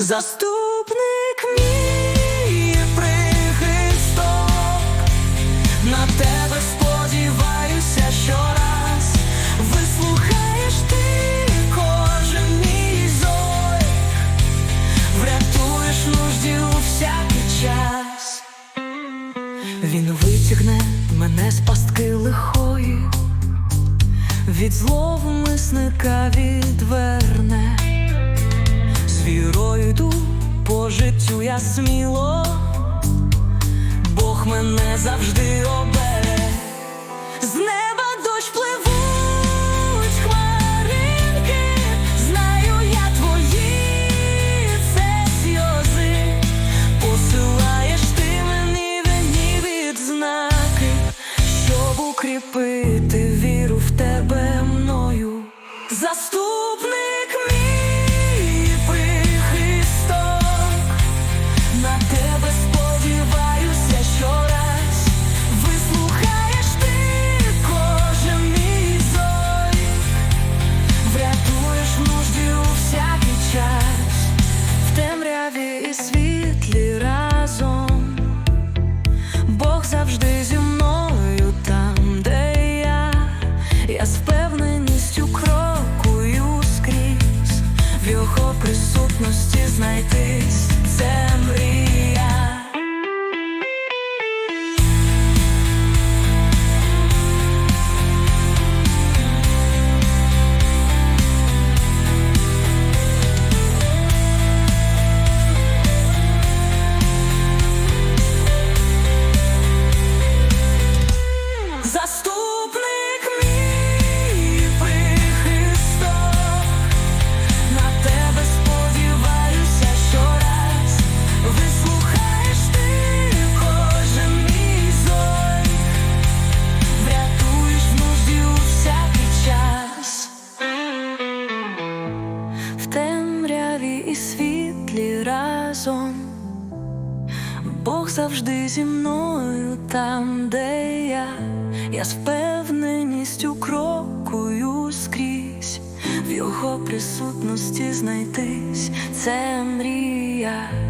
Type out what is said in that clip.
Заступник мій прихисток, на тебе сподіваюся щораз, вислухаєш ти кожен мій зой, врятуєш нужді у всякий час. Він витягне мене з пастки лихої, від зловмисника відверне. Вірою йду по життю я сміло, Бог мене завжди обере. З неба дощ пливуть хмаринки, знаю я твої сльози, посилаєш ти мені вені відзнаки, щоб укріпити віру в тебе мною. Заступник присутності і світлі разом. Бог завжди зі мною там, де я, я з впевненістю крокую скрізь, в його присутності знайтись це мрія.